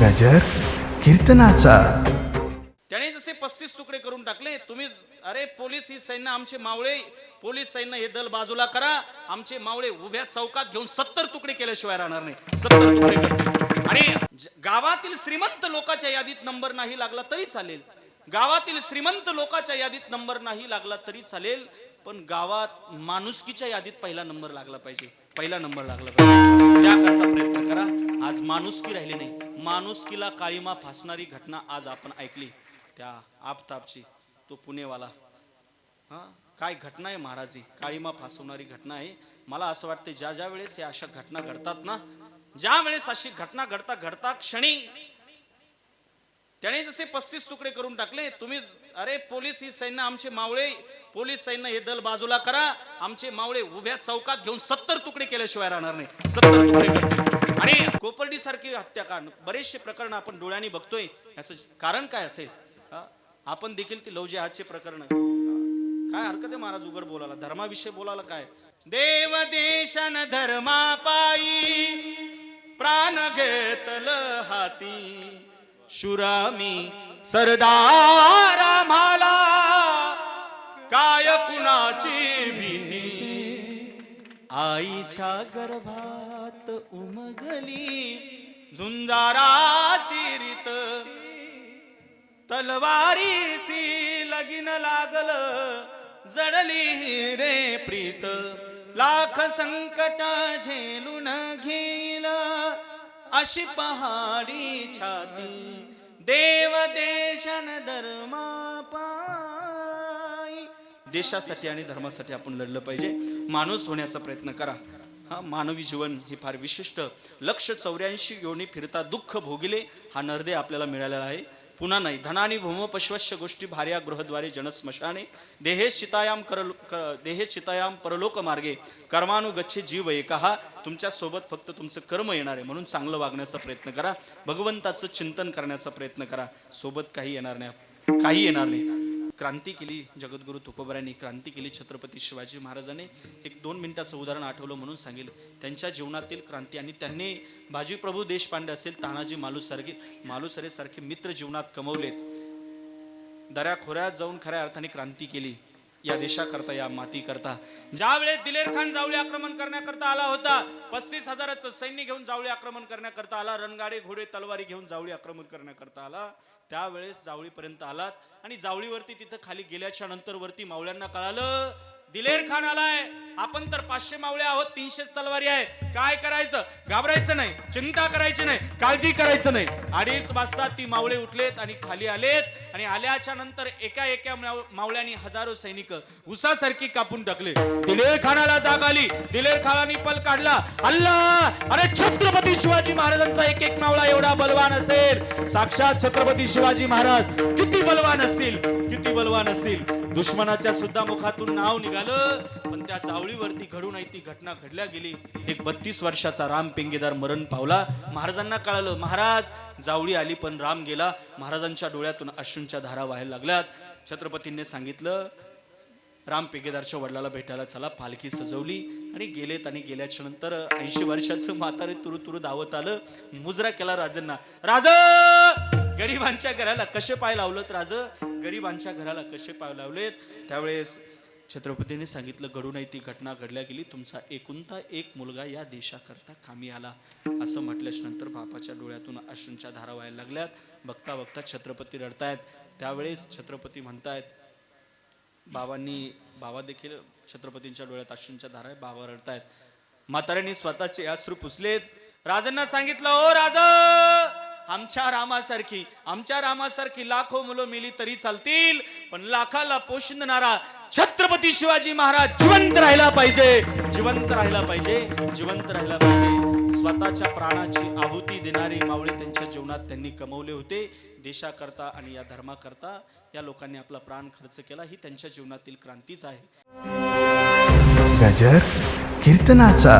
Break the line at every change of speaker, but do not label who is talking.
गजर कीर्तनाचा.
त्याने जसे पस्तीस तुकडे करून टाकले तुम्ही अरे पोलीस ही सैन्य आमचे मावळे पोलीस सैन्य हे दल बाजूला करा आमचे मावळे उभ्या चौकात घेऊन सत्तर तुकडे केल्याशिवाय राहणार नाही. सत्तर तुकडे करतील. आणि गावातील श्रीमंत लोकांच्या यादीत नंबर नाही लागला तरी चालेल. गावातील श्रीमंत लोकांच्या यादीत नंबर नाही लागला तरी चालेल. पण गावात माणुसकीच्या यादीत पहिला नंबर लागला पाहिजे. पहिला नंबर लागला पाहिजे. त्याकरता प्रयत्न करा. आज माणुसकी राहिली नाही. माणुसकीला काळीमा फासणारी घटना आज आपण ऐकली. त्या आपतापची तो पुणेवाला. हा? काय घटना आहे महाराजी? काळीमा फासवणारी घटना आहे. मला असं वाटतं ज्या ज्या वेळेस या अशा घटना घडतात ना ज्या वेळेस अशी घटना घडता घडता क्षणी त्याने जसे पस्तीस तुकडे करून टाकले तुम्ही अरे पोलीस ही सैन्य आमचे मावळे पोलीस सैन्य हे दल बाजूला करा आमचे मावळे उभ्या चौकात घेऊन सत्तर तुकडे केल्याशिवाय राहणार नाही. सत्तर तुकडे करतील. आणि कोपर्डी सारखी हत्याकांड बरेचसे प्रकरण आपण डोळ्यांनी बघतोय. याचं कारण काय असेल? आपण देखील ती लवजे हातचे प्रकरण काय हरकत आहे महाराज उघड बोलायला? धर्माविषयी बोलायला काय? देव देशन धर्मा पायी प्राण घेतल हाती. शुरामी सरदार आम्हाला काय कुणाची भीती? आईच्या गर्भात उमगली झुंजाराची रीत. तलवारीसी लगीन लागल जडली रे प्रीत. लाख संकट झेलून घेला अशी पहाडी छाती देव देशन धर्मा देशासाठी आणि धर्मासाठी आपण लढलं पाहिजे. माणूस होण्याचा प्रयत्न करा. हा मानवी जीवन हे फार विशिष्ट. लक्ष चौऱ्याऐंशी योनी फिरता दुःख भोगिले हा नरदे आपल्याला मिळालेला आहे. पुन्हा नाही. धनानी भूम पश्वश्य गोष्टी भार्या गृहद्वारे जनस्मशाने. देहे चितायाम कर देहे चितायाम परलोक मार्गे. कर्मानुगच्छे जीव एका. तुमच्यासोबत फक्त तुमचं कर्म येणार आहे. म्हणून चांगलं वागण्याचा प्रयत्न करा. भगवंताचं चिंतन करण्याचा प्रयत्न करा. सोबत काही येणार नाही. काही येणार नाही. क्रांती केली जगद्गुरु तुकोबऱ्यांनी क्रांती केली छत्रपती शिवाजी महाराजांनी. एक दोन मिनिटाचं उदाहरण आठवलं म्हणून सांगेल. त्यांच्या जीवनातील क्रांती आणि त्यांनी बाजीप्रभू देशपांडे असेल तानाजी मालूसारखे मालुसरेसारखे मित्र जीवनात कमवलेत. दऱ्याखोऱ्यात जाऊन खऱ्या अर्थाने क्रांती केली. या देशाकरता या माती करता ज्या वेळेस दिलेर खान जावळी आक्रमण करण्याकरता आला होता पस्तीस हजाराचं सैन्य घेऊन जावळी आक्रमण करण्याकरता आला रणगाडे घोडे तलवारी घेऊन जावळी आक्रमण करण्याकरता आला. त्यावेळेस जावळीपर्यंत आलात आणि जावळीवरती तिथं खाली गेल्याच्यानंतर वरती मावळ्यांना कळालं दिलेर खान आलाय. आपण तर पाचशे मावळे आहोत तीनशे तलवारी आहे. काय करायचं? घाबरायचं नाही चिंता करायची नाही काळजी करायचं नाही. अडीच वाजता ती मावळे उठलेत आणि खाली आलेत. आणि आल्याच्यानंतर एका एका माव- मावळ्यांनी हजारो सैनिक उसासारखी कापून टाकले. दिलेर खानाला जाग आली. दिलेर खानाने पल काढला. अल्ला! अरे छत्रपती शिवाजी महाराजांचा एक एक मावळा एवढा बलवान असेल. साक्षात छत्रपती शिवाजी महाराज किती बलवान असतील? किती बलवान असतील? दुश्मनाच्या सुद्धा मुखातून नाव निघालं पण त्या चावळीवरती घडून आई ती घटना घडल्या गेली. एक बत्तीस वर्षाचा राम पेंगेदार मरण पावला. महाराजांना कळालं महाराज जावळी आली पण राम गेला. महाराजांच्या डोळ्यातून अश्रूंच्या धारा व्हायला लागल्यात. छत्रपतींनी सांगितलं राम पेगेदारच्या वडिलाला भेटायला चला पालखी सजवली. आणि गेलेत आणि गेल्याच्यानंतर ऐंशी वर्षाचं म्हातारे तुरु तुरु धावत आलं. मुजरा केला राजांना राजा गरिबांच्या घराला कसे पाय लावलं राज? गरिबांच्या घराला कसे पाय लावलेत? त्यावेळेस छत्रपतीने सांगितलं घडू नाही ती घटना घडल्या गेली. तुमचा एकुणता एक मुलगा या देशाकरता कामी आला. असं म्हटल्याच्या नंतर बापाच्या डोळ्यातून अश्रूंच्या धारा व्हायला लागल्यात. बघता बघता छत्रपती रडतायत. त्यावेळेस छत्रपती म्हणतायत बाबांनी बाबा देखील छत्रपतींच्या डोळ्यात अश्रूंच्या धारा आहे बाबा रडतायत. म्हाताऱ्यांनी स्वतःचे अश्रू पुसलेत. राजांना सांगितलं ओ राजा! आमच्या रामासारखी आमच्या रामासारखी लाखो मुलं मेली तरी चालतील पण लाखाला पोषणारा छत्रपती शिवाजी महाराज जिवंत राहिला पाहिजे जिवंत राहिला पाहिजे जिवंत राहिला पाहिजे. स्वतःच्या प्राणाची आहुती देणारे मावळे त्यांच्या जीवनात त्यांनी कमवले होते देशाकरता आणि या धर्माकरता. या लोकांनी आपला प्राण खर्च केला ही त्यांच्या जीवनातील क्रांतीच आहे.
गजर कीर्तनाचा.